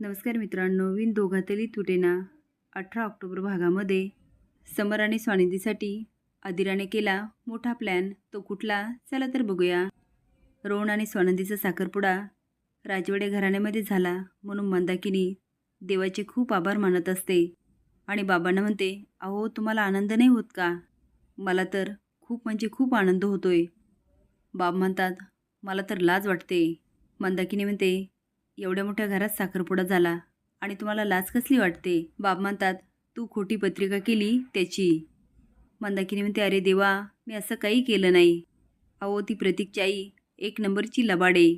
नमस्कार मित्रांनो विन दोघातली तुटेना अठरा ऑक्टोबर भागामध्ये समर आणि स्वानिधीसाठी आदिराने केला मोठा प्लॅन तो कुठला? चला तर बघूया. रोहन आणि स्वानंदीचा साखरपुडा राजवाडे घराण्यामध्ये झाला म्हणून मंदाकिनी देवाचे खूप आभार मानत असते आणि बाबांना म्हणते अहो तुम्हाला आनंद नाही होत का? मला तर खूप म्हणजे खूप आनंद होतोय. बाब म्हणतात मला तर लाज वाटते. मंदाकिनी म्हणते एवढ्या मोठ्या घरात साखरपुडा झाला आणि तुम्हाला लाज कसली वाटते? बाब म्हणतात तू खोटी पत्रिका केली त्याची. मंदाकिनी म्हणते अरे देवा मी असं काही केलं नाही. अहो ती प्रतीकची आई एक नंबरची लबाडे.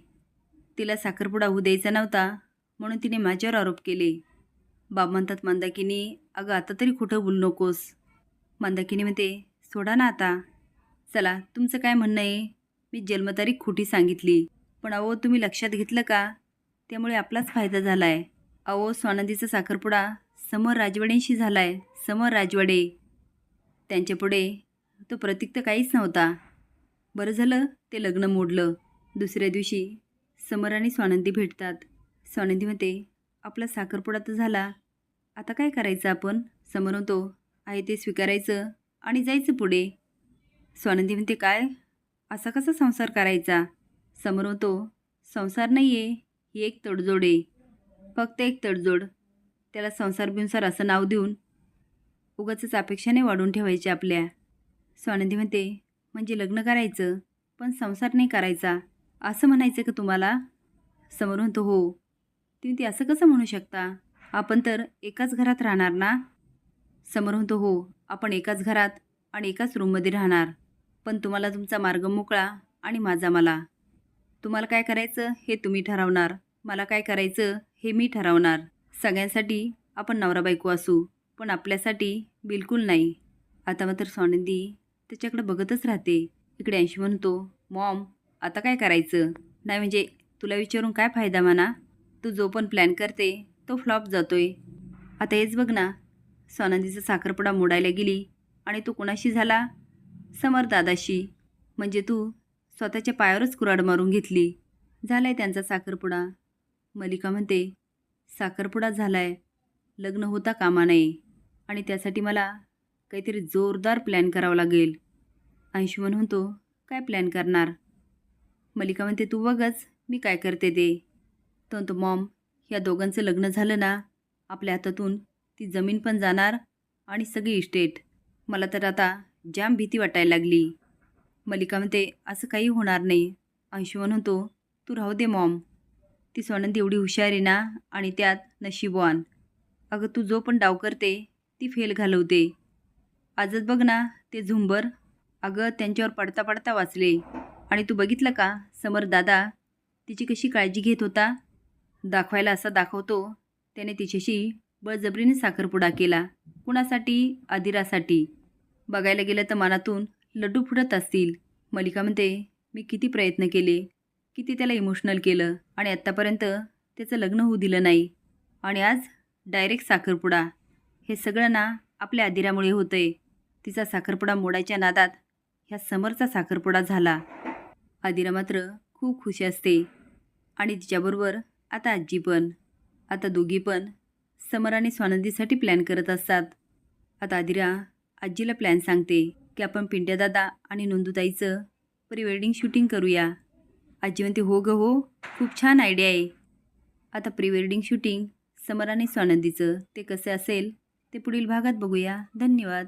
तिला साखरपुडा होऊ द्यायचा नव्हता म्हणून तिने माझ्यावर आरोप केले. बाब म्हणतात मंदाकिनी अगं आता तरी खोटं बोलू नकोस. मंदाकिनी म्हणते सोडा ना आता. चला तुमचं काय म्हणणं आहे? मी जन्मतारीख खोटी सांगितली. पण अहो तुम्ही लक्षात घेतलं का? त्यामुळे आपलाच फायदा झाला आहे अहो स्वानंदीचा साखरपुडा समर राजवाडेंशी झाला आहे समर राजवाडे. त्यांच्यापुढे तो प्रतीक तर काहीच नव्हता. बरं झालं ते लग्न मोडलं. दुसऱ्या दिवशी समर आणि स्वानंदी भेटतात. स्वानंदी म्हणते आपला साखरपुडा तर झाला. आता काय करायचं आपण? समोर म्हणतो आहे ते स्वीकारायचं आणि जायचं पुढे. स्वानंदी म्हणते काय? असा कसा संसार करायचा? समोर म्हणतो संसार नाही आहे ही एक तडजोड आहे. फक्त एक तडजोड. त्याला संसार बिंसार असं नाव देऊन उगाचच अपेक्षाने वाढून ठेवायचे आपल्या. स्वानंदी म्हणते म्हणजे लग्न करायचं पण संसार नाही करायचा. असं म्हणायचं का तुम्हाला? समोर म्हणतो हो. तुम्ही ते असं कसं म्हणू शकता? आपण तर एकाच घरात राहणार ना? समोर म्हणतो हो आपण एकाच घरात आणि एकाच रूममध्ये राहणार. पण तुम्हाला तुमचा मार्ग मोकळा आणि माझा मला. तुम्हाला काय करायचं? हे तुम्ही ठरवणार. मला काय करायचं? हे मी ठरवणार. सगळ्यांसाठी आपण नवरा बायको असू पण आपल्यासाठी बिलकुल नाही. आता मात्र स्वानंदी त्याच्याकडे बघतच राहते. इकडे अंशी म्हणतो मॉम आता काय करायचं? नाही म्हणजे तुला विचारून काय फायदा म्हणा? तू जो पण प्लॅन करते तो फ्लॉप जातोय. आता हेच बघ ना. स्वानंदीचा साखरपुडा मोडायला गेली आणि तू कुणाशी झाला? समर दादाशी. म्हणजे तू स्वतःच्या पायावरच कुराड मारून घेतली. झालाय त्यांचा साखरपुडा. मलिका म्हणते साखरपुडा झालाय. लग्न होता कामा नये. आणि त्यासाठी मला काहीतरी जोरदार प्लॅन करावा लागेल. अंशुमन म्हणतो काय प्लॅन करणार? मलिका म्हणते तू बघच मी काय करते ते. तो म्हणतो मॉम या दोघांचं लग्न झालं ना आपल्या हातातून ती जमीन पण जाणार आणि सगळी इस्टेट मला तर आता जाम भीती वाटायला लागली. मलिका म्हणते असं काही होणार नाही. अंशुमन म्हणतो तू राहू दे मॉम. ती सोनंदी एवढी हुशार आहे ना आणि त्यात नशिबवान अगं तू जो पण डाव करते ती फेल घालवते. आजच बघ ना ते झुंबर. अगं त्यांच्यावर पडता पडता वाचले. आणि तू बघितलं का समर दादा? तिची कशी काळजी घेत होता? दाखवायला असा दाखवतो. त्याने तिच्याशी बळजबरीने साखरपुडा केला. कुणासाठी? आदिरासाठी. बघायला गेलं तर मनातून लड्डू फुटत असतील. मलिका म्हणते मी किती प्रयत्न केले किती त्याला इमोशनल केलं आणि आत्तापर्यंत त्याचं लग्न होऊ दिलं नाही. आणि आज डायरेक्ट साखरपुडा. हे सगळं ना आपल्या आदिरामुळे होतं आहे तिचा साखरपुडा मोडायच्या नादात ह्या समरचा साखरपुडा झाला. आदिरा मात्र खूप खुशी असते. आणि तिच्याबरोबर आता आजी पण. आता दोघी पण समर आणि स्वानंदीसाठी प्लॅन करत असतात. आता आदिरा आजीला प्लॅन सांगते. की आपण पिंट्यादादा आणि नोंदूताईचं प्री वेडिंग शूटिंग करूया. आजी म्हणते हो ग हो. खूप छान आयडिया आहे. आता प्री वेडिंग शूटिंग समर आणि स्वानंदीचं ते कसे असेल ते पुढील भागात बघूया. धन्यवाद.